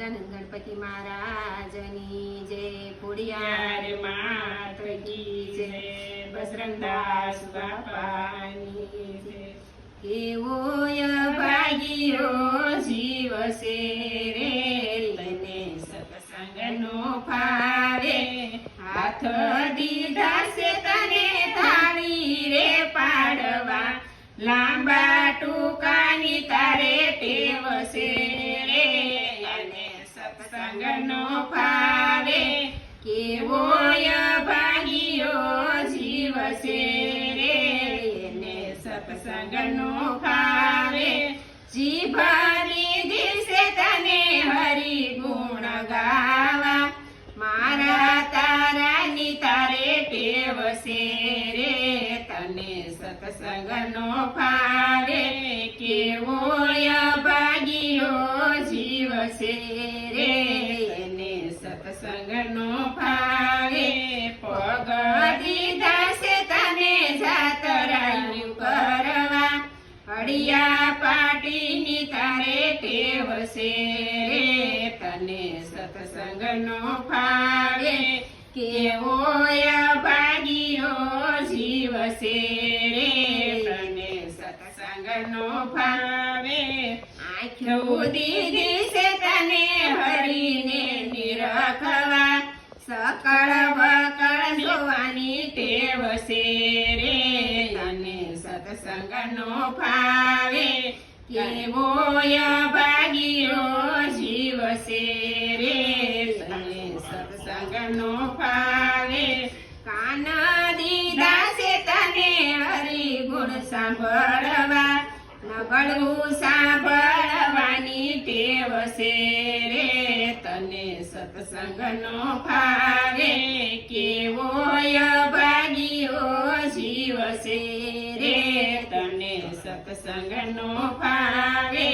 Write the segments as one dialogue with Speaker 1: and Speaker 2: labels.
Speaker 1: ગજાનંદ ગણપતિ મહારાજની જય પુડિયાર
Speaker 2: યાર માત કી જય બસરંદાસ બાપાની જય.
Speaker 1: કેવો ભાગ્યો જીવ છે રે લને સત્સંગનો ફાવે હાથ દીધા છે તને થાળી રે પાડવા. લાંબા ટૂંકાની તારે ટેવ છે રે અને સત્સંગનો ફાવે કેવો ભાગ્યો જીવ છે રે એને સત્સંગનો ફાવે. જીભાની દિશે તને હરિ ગુણ ગાવા, મારા તારાની તારે ટેવશે રે તને સત્સંગનો ફાવે. કેવો ભાગ્યો જીવ હળિયા પાટીની તારે ટેવ વસે રે તને સત્સંગનો ફાવે કેવો ભાગ્યો જીવ છે. રે તને સત્સંગનો ફાવે આંખ્યો દીધી છે તને હરીને નિરખવા, સકળ બકળ જોવાની તે વસે રે. સત્સંગનો ફાવે કેવો ભાગ્યો જીવ છે રે તને સત્સંગનો ફાવે. કાન દીધા છે તને હરી ગુણ સાંભળવા. નબળું સાંભળવાની ટેવ છે રે તને સત્સંગનો ફાવે. છે રે તને સત્સંગનો ભાવે.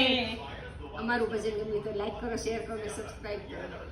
Speaker 1: અમારું ભજન ગમ્યું તો લાઈક કરો શેર કરો સબસ્ક્રાઈબ કરો.